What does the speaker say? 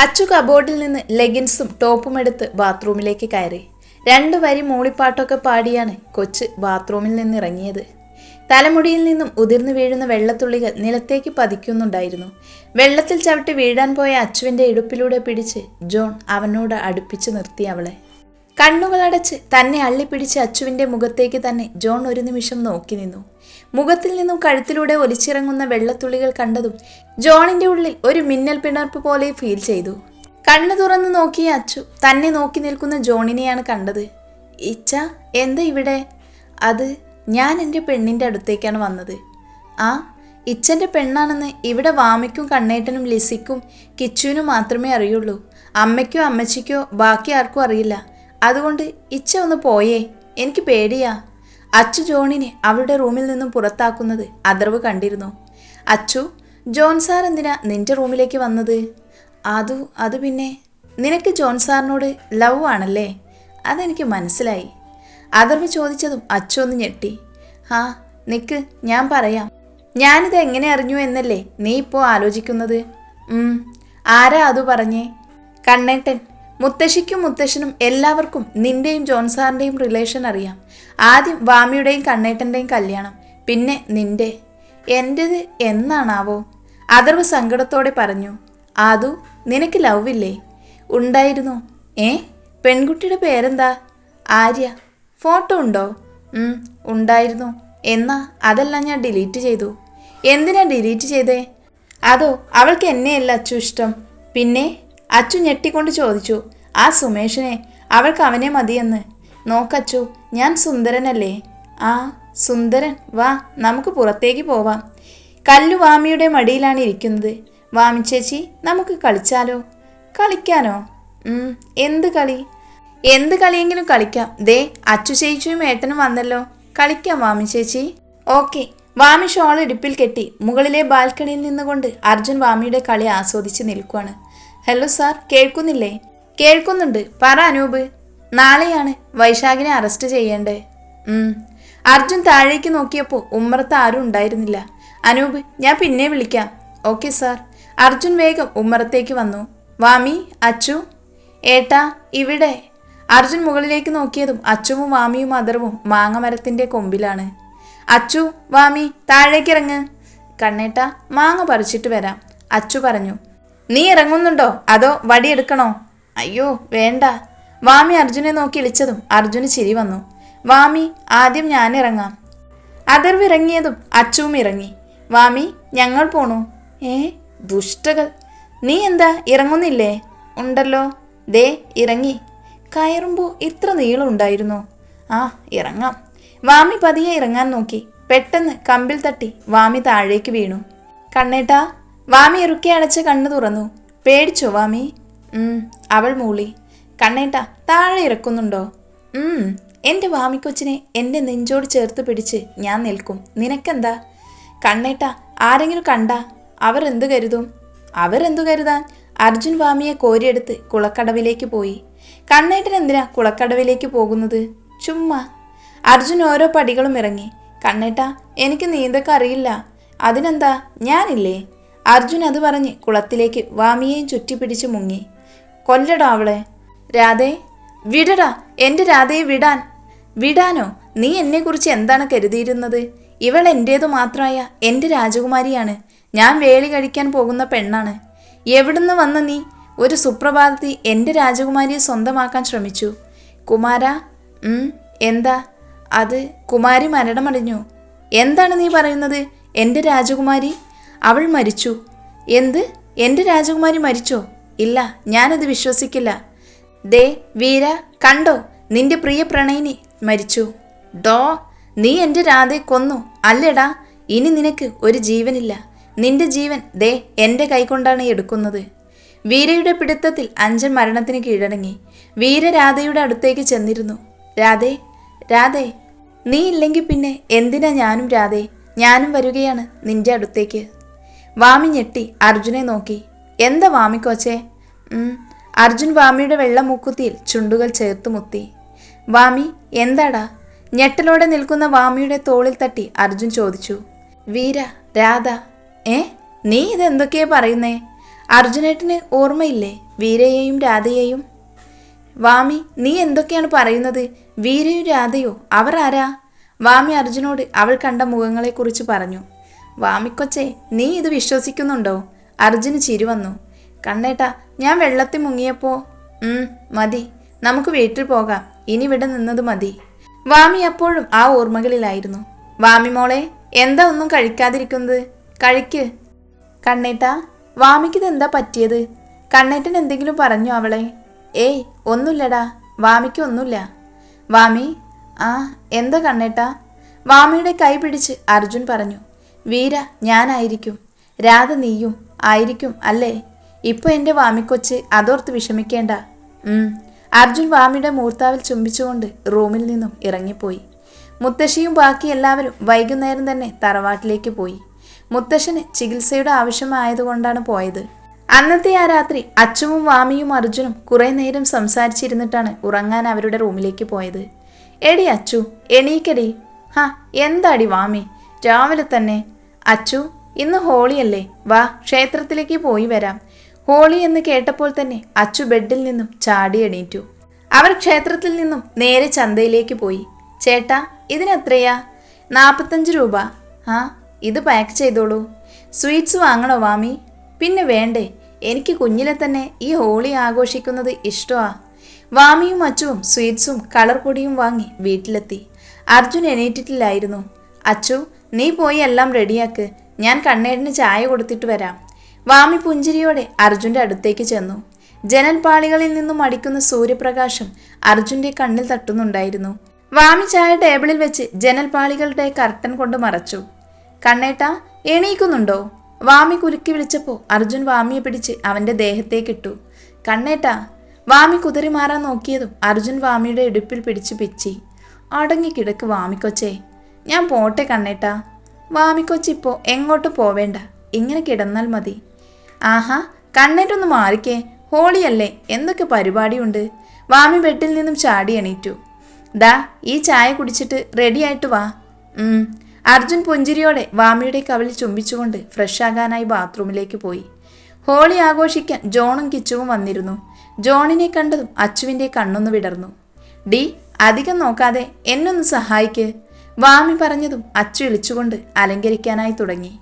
അച്ചു കബോർഡിൽ നിന്ന് ലെഗിൻസും ടോപ്പും എടുത്ത് ബാത്റൂമിലേക്ക് കയറി. രണ്ട് വരി മൂളിപ്പാട്ടൊക്കെ പാടിയാണ് കൊച്ച് ബാത്റൂമിൽ നിന്ന് ഇറങ്ങിയത് തലമുടിയിൽ നിന്നും ഉതിർന്നു വീഴുന്ന വെള്ളത്തുള്ളികൾ നിലത്തേക്ക് പതിക്കുന്നുണ്ടായിരുന്നു. വെള്ളത്തിൽ ചവിട്ടി വീഴാൻ പോയ അച്ചുവിന്റെ ഇടുപ്പിലൂടെ പിടിച്ച് ജോൺ അവനോട് അടുപ്പിച്ച് നിർത്തി അവളെ. കണ്ണുകളടച്ച് തന്നെ അള്ളിപ്പിടിച്ച് അച്ചുവിന്റെ മുഖത്തേക്ക് തന്നെ ജോൺ ഒരു നിമിഷം നോക്കി നിന്നു. മുഖത്തിൽ നിന്നും കഴുത്തിലൂടെ ഒലിച്ചിറങ്ങുന്ന വെള്ളത്തുള്ളികൾ കണ്ടതും ജോണിന്റെ ഉള്ളിൽ ഒരു മിന്നൽ പിണർപ്പ് പോലെ ഫീൽ ചെയ്തു. കണ്ണു തുറന്ന് നോക്കിയ അച്ചു തന്നെ നോക്കി നിൽക്കുന്ന ജോണിനെയാണ് കണ്ടത്. ഇച്ച എന്താ ഇവിടെ? അത് ഞാൻ എന്റെ പെണ്ണിന്റെ അടുത്തേക്കാണ് വന്നത്. ആ ഇച്ചന്റെ പെണ്ണാണെന്ന് ഇവിടെ വാമിക്കും കണ്ണേട്ടനും ലിസിക്കും കിച്ചുവിനും മാത്രമേ അറിയുള്ളൂ. അമ്മയ്ക്കോ അമ്മച്ചിക്കോ ബാക്കി ആർക്കും അറിയില്ല. അതുകൊണ്ട് ഇച്ച ഒന്ന് പോയേ. എനിക്ക് പേടിയാ. അച്ചു ജോണിനെ അവളുടെ റൂമിൽ നിന്നും പുറത്താക്കുന്നത് അദർവ് കണ്ടിരുന്നു. അച്ചു ജോൺ സാർ എന്തിനാ നിന്റെ റൂമിലേക്ക് വന്നത്? അതു അത് പിന്നെ. നിനക്ക് ജോൺ സാറിനോട് ലവ് ആണല്ലേ? അതെനിക്ക് മനസ്സിലായി. അതർവ് ചോദിച്ചതും അച്ചു ഒന്ന് ഞെട്ടി. ആ നിക്ക് ഞാൻ പറയാം. ഞാനിത് എങ്ങനെ അറിഞ്ഞു എന്നല്ലേ നീ ഇപ്പോൾ ആലോചിക്കുന്നത്? ആരാ അതു പറഞ്ഞേ? കണ്ണേട്ടൻ മുത്തശ്ശിക്കും മുത്തശ്ശനും എല്ലാവർക്കും നിന്റെയും ജോൺ സാറിന്റെയും റിലേഷൻ അറിയാം. ആദ്യം വാമിയുടെയും കണ്ണേട്ടന്റെയും കല്യാണം പിന്നെ നിന്റെ. എന്റെത് എന്നാണാവോ? അതർവ് സങ്കടത്തോടെ പറഞ്ഞു ആദു നിനക്ക് ലവ് ഇല്ലേ? ഉണ്ടായിരുന്നു. ഏ? പെൺകുട്ടിയുടെ പേരെന്താ? ആര്യ. ഫോട്ടോ ഉണ്ടോ? ഉണ്ടായിരുന്നു. എന്നാ അതെല്ലാം ഞാൻ ഡിലീറ്റ് ചെയ്തു. എന്തിനാ ഡിലീറ്റ് ചെയ്തേ? അതോ അവൾക്ക് എന്നെയല്ല അച്ചു ഇഷ്ടം. പിന്നെ? അച്ചു ഞെട്ടിക്കൊണ്ട് ചോദിച്ചു ആ സുമേഷിനെ അവൾക്ക് അവനെ മതിയെന്ന്? നോക്കച്ചു ഞാൻ സുന്ദരനല്ലേ. ആ സുന്ദരൻ വാ നമുക്ക് പുറത്തേക്ക് പോവാം. കല്ലു വാമിയുടെ മടിയിലാണ് ഇരിക്കുന്നത്. വാമി ചേച്ചി നമുക്ക് കളിച്ചാലോ? കളിക്കാനോ? എന്ത് കളി? എന്ത് കളിയെങ്കിലും കളിക്കാം. ദേ അച്ചു ചേച്ചിയും ഏട്ടനും വന്നല്ലോ. കളിക്കാം വാമി ചേച്ചി. ഓക്കെ. വാമി ഷോൾ ഇടുപ്പിൽ കെട്ടി മുകളിലെ ബാൽക്കണിയിൽ നിന്നുകൊണ്ട് അർജുൻ വാമിയുടെ കളി ആസ്വദിച്ച് നിൽക്കുവാണ്. ഹലോ സാർ കേൾക്കുന്നില്ലേ? കേൾക്കുന്നുണ്ട്. പറ അനൂപ്. നാളെയാണ് വൈശാഖിനെ അറസ്റ്റ് ചെയ്യേണ്ടേ അർജുൻ താഴേക്ക് നോക്കിയപ്പോൾ ഉമ്മറത്ത് ആരും ഉണ്ടായിരുന്നില്ല. അനൂപ് ഞാൻ പിന്നെ വിളിക്കാം. ഓക്കെ സാർ അർജുൻ വേഗം ഉമ്മറത്തേക്ക് വന്നു. വാമി അച്ചു. ഏട്ടാ ഇവിടെ. അർജുൻ മുകളിലേക്ക് നോക്കിയതും അച്ചുവും വാമിയും അതർവും മാങ്ങമരത്തിന്റെ കൊമ്പിലാണ്. അച്ചു വാമി താഴേക്കിറങ്ങ് കണ്ണേട്ട മാങ്ങ പറിച്ചിട്ട് വരാം. അച്ചു പറഞ്ഞു. നീ ഇറങ്ങുന്നുണ്ടോ? അതോ വടിയെടുക്കണോ? അയ്യോ വേണ്ട. വാമി അർജുനെ നോക്കി ഇളിച്ചതും അർജുന് ചിരി വന്നു. വാമി ആദ്യം ഞാൻ ഇറങ്ങാം. അതർവ് ഇറങ്ങിയതും അച്ചുവും ഇറങ്ങി. വാമി ഞങ്ങൾ പോണു. ഏ ദുഷ്ടകൾ. നീ എന്താ ഇറങ്ങുന്നില്ലേ? ഉണ്ടല്ലോ. ദേ ഇറങ്ങി. കയറുമ്പോൾ ഇത്ര നീളം ഉണ്ടായിരുന്നു. ആ ഇറങ്ങാം. വാമി പതിയെ ഇറങ്ങാൻ നോക്കി. പെട്ടെന്ന് കമ്പിൽ തട്ടി വാമി താഴേക്ക് വീണു. കണ്ണേട്ടാ വാമി ഇറുക്കി അടച്ച് കണ്ണു തുറന്നു. പേടിച്ചോ വാമി? അവൾ മൂളി. കണ്ണേട്ട താഴെ ഇറക്കുന്നുണ്ടോ? എന്റെ വാമിക്കൊച്ചിനെ എന്റെ നെഞ്ചോട് ചേർത്ത് പിടിച്ച് ഞാൻ നിൽക്കും. നിനക്കെന്താ? കണ്ണേട്ട ആരെങ്കിലും കണ്ട? അവർ എന്തു കരുതും? അവരെന്തു കരുതാൻ? അർജുൻ വാമിയെ കോരിയെടുത്ത് കുളക്കടവിലേക്ക് പോയി. കണ്ണേട്ടൻ എന്തിനാ കുളക്കടവിലേക്ക് പോകുന്നത്? ചുമ്മാ. അർജുൻ ഓരോ പടികളും ഇറങ്ങി. കണ്ണേട്ട എനിക്ക് നീന്തൊക്കെ അറിയില്ല അതിനെന്താ? ഞാനില്ലേ? അർജുൻ അത് പറഞ്ഞ് കുളത്തിലേക്ക് വാമിയെയും ചുറ്റിപ്പിടിച്ച് മുങ്ങി. കൊല്ലടാ അവളെ. രാധേ. വിടടാ. എന്റെ രാധയെ വിടാൻ. വിടാനോ? നീ എന്നെക്കുറിച്ച് എന്താണ് കരുതിയിരുന്നത്? ഇവൾ എന്റേതു മാത്രമായ എന്റെ രാജകുമാരിയാണ്. ഞാൻ വേളി കഴിക്കാൻ പോകുന്ന പെണ്ണാണ്. എവിടുന്ന് വന്ന നീ? ഒരു സുപ്രഭാതത്തിൽ എന്റെ രാജകുമാരിയെ സ്വന്തമാക്കാൻ ശ്രമിച്ചു. കുമാര. എന്താ? അത് കുമാരി മരണമടഞ്ഞു. എന്താണ് നീ പറയുന്നത്? എന്റെ രാജകുമാരി? അവൾ മരിച്ചു. എന്ത്? എന്റെ രാജകുമാരി മരിച്ചോ? ഇല്ല ഞാനത് വിശ്വസിക്കില്ല. ദേ വീര കണ്ടോ? നിന്റെ പ്രിയ പ്രണയിനി മരിച്ചു. ഡോ നീ എന്റെ രാധയെ കൊന്നു. അല്ലടാ ഇനി നിനക്ക് ഒരു ജീവനില്ല. നിന്റെ ജീവൻ ദേ എന്റെ കൈകൊണ്ടാണ് എടുക്കുന്നത്. വീരയുടെ പിടുത്തത്തിൽ അഞ്ചൻ മരണത്തിന് കീഴടങ്ങി. വീര രാധയുടെ അടുത്തേക്ക് ചെന്നിരുന്നു. രാധേ രാധേ നീ ഇല്ലെങ്കിൽ പിന്നെ എന്തിനാ ഞാനും രാധേ? ഞാനും വരികയാണ് നിന്റെ അടുത്തേക്ക്. വാമി ഞെട്ടി. അർജുനെ നോക്കി. എന്താ വാമിക്കോച്ചേ അർജുൻ വാമിയുടെ വെള്ളമൂക്കുത്തിയിൽ ചുണ്ടുകൾ ചേർത്ത് മുത്തി. വാമി എന്താടാ? ഞെട്ടലോടെ നിൽക്കുന്ന വാമിയുടെ തോളിൽ തട്ടി അർജുൻ ചോദിച്ചു. വീര രാധ. ഏ നീ ഇതെന്തൊക്കെയാ പറയുന്നേ? അർജുനേട്ടന് ഓർമ്മയില്ലേ വീരയെയും രാധയെയും? വാമി നീ എന്തൊക്കെയാണ് പറയുന്നത്? വീരയും രാധയോ? അവർ ആരാ? വാമി അർജുനോട് അവൾ കണ്ട മുഖങ്ങളെക്കുറിച്ച് പറഞ്ഞു. വാമിക്കൊച്ചേ നീ ഇത് വിശ്വസിക്കുന്നുണ്ടോ? അർജുന് ചിരി വന്നു. കണ്ണേട്ടാ ഞാൻ വെള്ളത്തിൽ മുങ്ങിയപ്പോ ഉം മതി. നമുക്ക് വീട്ടിൽ പോകാം. ഇനി ഇവിടെ നിന്നത് മതി. വാമി അപ്പോഴും ആ ഓർമ്മകളിലായിരുന്നു. വാമി മോളെ എന്താ ഒന്നും കഴിക്കാതിരിക്കുന്നത്? കഴിക്ക്. കണ്ണേട്ടാ വാമിക്കിത് എന്താ പറ്റിയത്? കണ്ണേട്ടൻ എന്തെങ്കിലും പറഞ്ഞു അവളെ. ഏയ് ഒന്നുമില്ലടാ. വാമിക്ക് ഒന്നുമില്ല. വാമി ആ എന്താ കണ്ണേട്ടാ? വാമിയുടെ കൈ പിടിച്ച് അർജുൻ പറഞ്ഞു. വീര ഞാനായിരിക്കും. രാധ നീയും ആയിരിക്കും അല്ലേ? ഇപ്പൊ എന്റെ വാമിക്കൊച്ച് അതോർത്ത് വിഷമിക്കേണ്ട. അർജുൻ വാമിയുടെ മൂർത്താവിൽ ചുംബിച്ചുകൊണ്ട് റൂമിൽ നിന്നും ഇറങ്ങിപ്പോയി. മുത്തശ്ശിയും ബാക്കി എല്ലാവരും വൈകുന്നേരം തന്നെ തറവാട്ടിലേക്ക് പോയി. മുത്തശ്ശന് ചികിത്സയുടെ ആവശ്യമായതുകൊണ്ടാണ് പോയത്. അന്നത്തെ ആ രാത്രി അച്ചുവും വാമിയും അർജുനും കുറേ നേരം സംസാരിച്ചിരുന്നിട്ടാണ് ഉറങ്ങാൻ അവരുടെ റൂമിലേക്ക് പോയത്. എടി അച്ചു എണീക്കടി. ഹാ എന്താടി വാമി? രാവിലെ തന്നെ അച്ചു ഇന്ന് ഹോളിയല്ലേ? വാ ക്ഷേത്രത്തിലേക്ക് പോയി വരാം. ഹോളി എന്ന് കേട്ടപ്പോൾ തന്നെ അച്ചു ബെഡിൽ നിന്നും ചാടി എണീറ്റു. അവർ ക്ഷേത്രത്തിൽ നിന്നും നേരെ ചന്തയിലേക്ക് പോയി. ചേട്ടാ ഇതിനെത്രയാ? നാൽപ്പത്തഞ്ച് രൂപ. ആ ഇത് പാക്ക് ചെയ്തോളൂ. സ്വീറ്റ്സ് വാങ്ങണോ വാമി? പിന്നെ വേണ്ടേ എനിക്ക് കുഞ്ഞിലെ തന്നെ ഈ ഹോളി ആഘോഷിക്കുന്നത് ഇഷ്ടമാ വാമിയും അച്ചുവും സ്വീറ്റ്സും കളർ പൊടിയും വാങ്ങി വീട്ടിലെത്തി. അർജുൻ എണീറ്റിട്ടില്ലായിരുന്നു. അച്ചു നീ പോയി എല്ലാം റെഡിയാക്ക്. ഞാൻ കണ്ണേടിന് ചായ കൊടുത്തിട്ട് വരാം. വാമി പുഞ്ചിരിയോടെ അർജുന്റെ അടുത്തേക്ക് ചെന്നു. ജനൽപാളികളിൽ നിന്നും അടിക്കുന്ന സൂര്യപ്രകാശം അർജുന്റെ കണ്ണിൽ തട്ടുന്നുണ്ടായിരുന്നു. വാമി ചായ ടേബിളിൽ വെച്ച് ജനൽപാളികളുടെ കർട്ടൻ കൊണ്ട് മറച്ചു. കണ്ണേട്ട എണീക്കുന്നുണ്ടോ? വാമി കുലുക്കി വിളിച്ചപ്പോൾ അർജുൻ വാമിയെ പിടിച്ച് അവന്റെ ദേഹത്തേക്കിട്ടു കണ്ണേട്ട വാമി കുതിരി മാറാൻ നോക്കിയതും അർജുൻ വാമിയുടെ ഇടുപ്പിൽ പിടിച്ചു പിച്ചി. അടങ്ങിക്കിടക്ക് വാമിക്കൊച്ചേ. ഞാൻ പോട്ടെ കണ്ണേട്ടാ. വാമിക്കൊച്ചിപ്പോ എങ്ങോട്ട് പോവേണ്ട? ഇങ്ങനെ കിടന്നാൽ മതി. ആഹാ കണ്ണേറ്റൊന്ന് മാറിക്കേ. ഹോളിയല്ലേ എന്തൊക്കെ പരിപാടിയുണ്ട്? വാമി ബെഡിൽ നിന്നും ചാടി എണീറ്റു. ദാ ഈ ചായ കുടിച്ചിട്ട് റെഡിയായിട്ട് വാ. അർജുൻ പുഞ്ചിരിയോടെ വാമിയുടെ കവലിൽ ചുംബിച്ചുകൊണ്ട് ഫ്രഷാകാനായി ബാത്റൂമിലേക്ക് പോയി. ഹോളി ആഘോഷിക്കാൻ ജോണും കിച്ചുവും വന്നിരുന്നു. ജോണിനെ കണ്ടതും അച്ചുവിന്റെ കണ്ണൊന്ന് വിടർന്നു. ഡി അധികം നോക്കാതെ എന്നൊന്ന് സഹായിക്ക്. വാമി പറഞ്ഞതും അച്ചു ഇളിച്ചുകൊണ്ട് അലങ്കരിക്കാനായി തുടങ്ങി.